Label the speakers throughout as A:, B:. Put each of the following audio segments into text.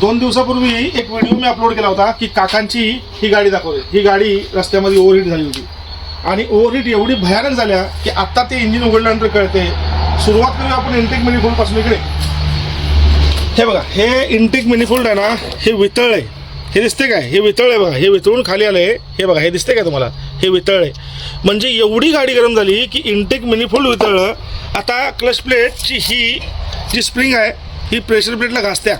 A: दोन दिवसापूर्वी एक व्हिडिओ मी अपलोड केला होता की काकांची ही गाडी दाखवली. ही गाडी रस्त्यामध्ये ओव्हरहीट झाली होती. आणि ओव्हरहीट एवढी भयानक झाल्या की आत्ता ते इंजिन उघडल्यानंतर कळते सुरुवात करूया आपण इंटेक मिनिफोल्डपासून इकडे. हे बघा हे इंटेक मेनिफोल्ड आहे ना हे वितळ आहे हे दिसते काय? हे वितळ आहे बघा. हे वितळून खाली आलं आहे हे बघा हे दिसते काय तुम्हाला? हे वितळ आहे म्हणजे एवढी गाडी गरम झाली की इंटेक मेनिफोल्ड वितळलं. आता क्लच प्लेटची ही जी स्प्रिंग आहे ही प्रेशर प्लेटला घासत्या.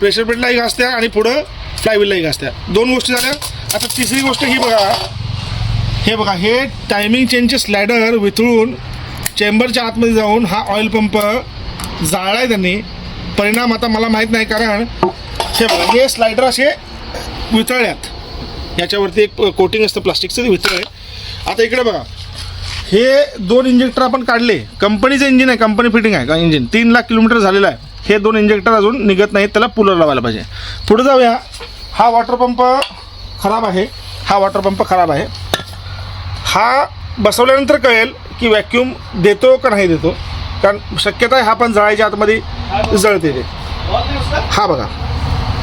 A: प्रेशर प्लेटलाही घासत्या आणि पुढं फ्लायव्हीललाही घासत्या. दोन गोष्टी झाल्या. आता तिसरी गोष्ट ही बघा. हे बघा हे टायमिंग चेंजचे स्लायडर वितळून चेंबरच्या आतमध्ये जाऊन हा ऑइल पंप जाळला आहे त्यांनी. परिणाम आता मला माहीत नाही कारण हे बघा हे स्लायडर असे वितळल्यात. याच्यावरती एक कोटिंग असतं प्लास्टिकचं ते वितळ आहे. आता इकडे बघा. हे दोन इंजेक्टर आपण काढले. कंपनीचं इंजिन आहे कंपनी फिटिंग आहे. का इंजिन तीन लाख किलोमीटर झालेलं आहे. हे दोन इंजेक्टर अजून निघत नाहीत त्याला पुलर लावायला पाहिजे. पुढे जाऊया. हा वॉटर पंप खराब आहे. हा वॉटर पंप खराब आहे. हा बसवल्यानंतर कळेल की व्हॅक्यूम देतो का नाही देतो. कारण शक्यता आहे हा पण जळायच्या आतमध्ये जळते ते. हा बघा.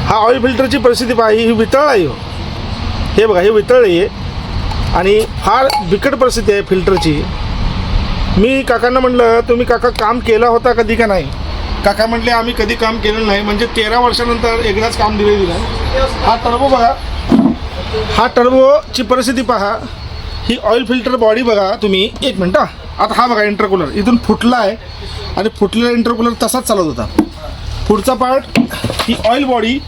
A: हा ऑइल फिल्टरची परिस्थिती पहा ही वितळ आहे हो. हे बघा हे वितळ आहे. आणि फार बिकट परिस्थिती आहे फिल्टरची मी काकांना म्हणलं तुम्ही काका काम केला होता कधी का नाही? काका म्हटले आम्ही कधी काम केलेलं नाही. म्हणजे तेरा वर्षानंतर एकदाच काम दिले दिलं. हा टर्बो बघा. हा टर्बोची परिस्थिती पहा. ही ऑइल फिल्टर बॉडी बघा तुम्ही. एक मिनटं आता हा बघा इंटरकूलर इथून फुटला आहे. आणि फुटलेला इंटरकूलर तसाच चालत होता. पुढचा पार्ट ही ऑइल बॉडी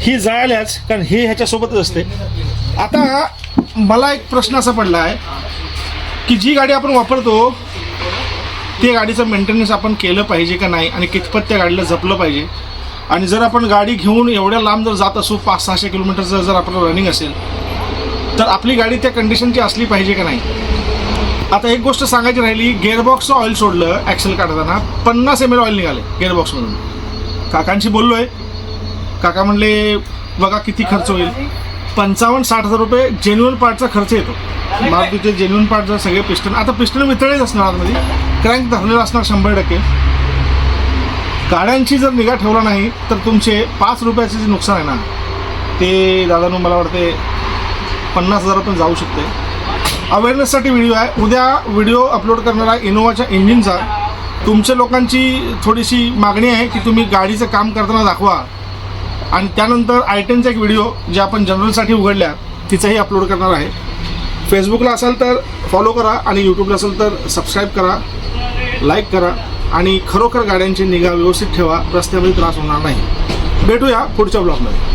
A: ही जळाल्याच कारण हे ह्याच्यासोबतच असते. आता मला एक प्रश्न असा पडला आहे की जी गाडी आपण वापरतो ते गाडीचं मेंटेनन्स आपण केलं पाहिजे का नाही आणि कितपत त्या गाडीला जपलं पाहिजे? आणि जर आपण गाडी घेऊन एवढ्या लांब जर जात असू पाच सहाशे किलोमीटरचं जर आपलं रनिंग असेल तर आपली गाडी त्या कंडिशनची असली पाहिजे का नाही? आता एक गोष्ट सांगायची राहिली गेअरबॉक्सचं ऑइल सोडलं ॲक्सेल काढताना पन्नास एम एल ऑइल निघाले गेअरबॉक्समधून काकांशी बोललो आहे काका म्हणले बघा किती खर्च होईल. पंचावन्न साठ हजार रुपये जेन्युअल पार्टचा खर्च येतो. मारुतीचे जेन्युअन पार्ट जर सगळे पिस्टन आता पिस्टन वितळेच असणार आतमध्ये. क्रँक धरलेला असणार शंभर टक्के. गाड्यांची जर निगा ठेवला नाही तर तुमचे पाच रुपयाचे जे नुकसान आहे ना ते दादानू मला वाटते पन्नास हजारातून पण जाऊ शकते. अवेअरनेससाठी व्हिडिओ आहे. उद्या व्हिडिओ अपलोड करणारा इनोवाच्या इंजिनचा तुमच्या लोकांची थोडीशी मागणी आहे की तुम्ही गाडीचं काम करताना दाखवा. आणि त्यानंतर आयटेनचा एक व्हिडिओ जे आपण जनरलसाठी उघडल्या तिचाही अपलोड करणार आहे. फेसबुकला असाल तर फॉलो करा आणि यूट्यूबला असेल तर सबस्क्राईब करा. लाईक करा आणि खरोखर गाड्यांची निगा व्यवस्थित ठेवा. रस्त्यामध्ये त्रास होणार नाही. भेटूया पुढच्या ब्लॉगमध्ये.